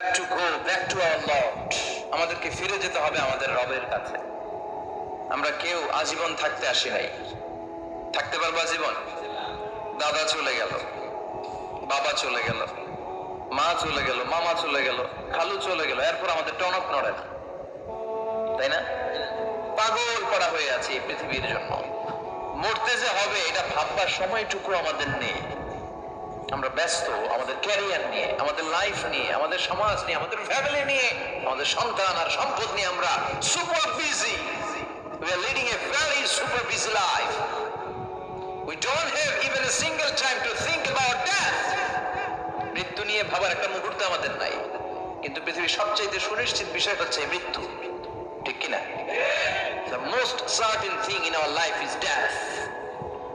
to go back to our Lord. আমাদেরকে ফিরে যেতে হবে আমাদের রবের কাছে। আমরা কেউ আজীবন থাকতে আসি নাই। থাকতে পারব আজীবন? দাদা চলে গেল, বাবা চলে গেল, মা চলে গেল, মামা চলে গেল, খালু চলে গেল, এরপর আমাদের টনক নড়ে না। তাই না? পাগল করা হয়ে আছে এই পৃথিবীর জন্য। মরতে যে হবে, এটা ভাববার সময়টুকু আমাদের নেই। আমরা ব্যস্ত, আমাদের ক্যারিয়ার নিয়ে, আমাদের লাইফ নিয়ে, আমাদের সমাজ নিয়ে, আমাদের ফ্যামিলি নিয়ে, আমাদের সন্তান আর সম্পদ নিয়ে আমরা super busy we are leading a very super busy life. We don't have even a single time to think about death. মৃত্যু নিয়ে ভাবার একটা মুহূর্ত আমাদের নাই। কিন্তু পৃথিবীর সবচাইতে সুনিশ্চিত বিষয় হচ্ছে মৃত্যু। ঠিক কিনা? The most certain thing in our life is death.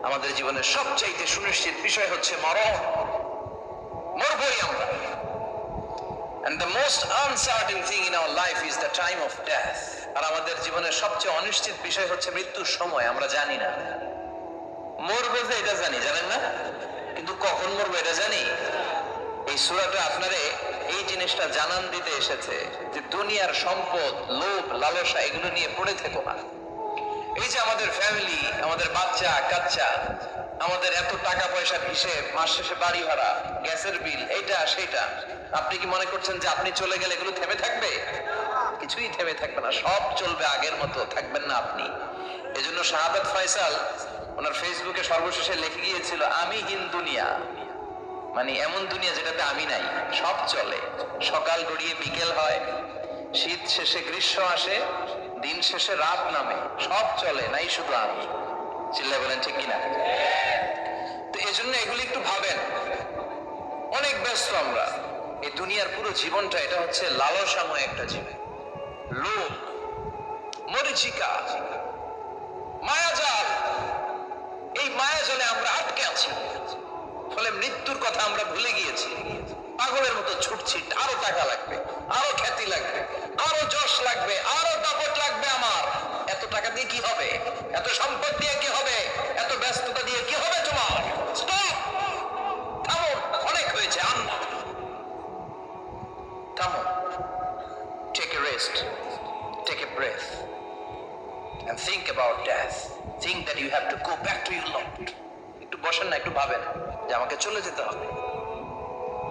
আমাদের জীবনের সবচাইতে সুনিশ্চিত বিষয় হচ্ছে মরণ। মরবই আমরা। And the most uncertain thing in our life is the time of death আর আমাদের জীবনের সবচেয়ে অনিশ্চিত বিষয় হচ্ছে মৃত্যুর সময়, আমরা জানি না। মরবো যে এটা জানি, জানেন না? কিন্তু কখন মরবো এটা জানি? এই সুরাটা আপনারে এই জিনিসটা জানান দিতে এসেছে যে দুনিয়ার সম্পদ, লোভ, লালসা, এগুলো নিয়ে পড়ে থেকো না। এই যে আমাদের ফ্যামিলি আমাদের বাচ্চা, কাচ্চা, আমাদের এত টাকা পয়সার হিসেব, মাস শেষে বাড়ি ভাড়া, গ্যাসের বিল, এইটা সেটা আপনি কি মনে করছেন যে আপনি চলে গেলে এগুলো থেমে থাকবে? কিছুই থেমে থাকবে না, সব চলবে আগের মতো, থাকবেন না আপনি। এজন্য শাহাদাত ফয়সাল ওনার ফেসবুকে সর্বশেষে লিখে গিয়েছিল, আমি হিন দুনিয়া। মানে এমন দুনিয়া যেটাতে আমি নাই, সব চলে। সকাল গড়িয়ে বিকেল হয় শীত শেষে গ্রীষ্ম আসে, দিন শেষে রাত নামে, সব চলে, নাই শুধু আমি। চিল্লা বলেন, ঠিক কিনা? তো এই জন্য এগুলি একটু ভাবেন। অনেক ব্যস্ত আমরা। এই দুনিয়ার পুরো জীবনটা, এটা হচ্ছে লালসাময় একটা জীবন। লোভ, মরিচিকা, মায়াজাল। এই মায়াজালে আমরা আটকে আছি। ফলে মৃত্যুর কথা আমরা ভুলে গিয়েছি। পাগলের মতো ছুটছি। আরও টাকা লাগবে, আরও খ্যাতি লাগবে, আরও যশ লাগবে, আরও দাপট লাগবে আমার। এত টাকা দিয়ে কি হবে? এত সম্পদ দিয়ে কি হবে? এত ব্যস্ততা দিয়ে কি হবে তোমার? স্টপ থামো, অনেক হয়েছে, আন। থামো। Take a rest take a breath and think about death. Think that you have to go back to your Lord. একটু বসেন না, একটু ভাবেন যে আমাকে চলে যেতে হবে।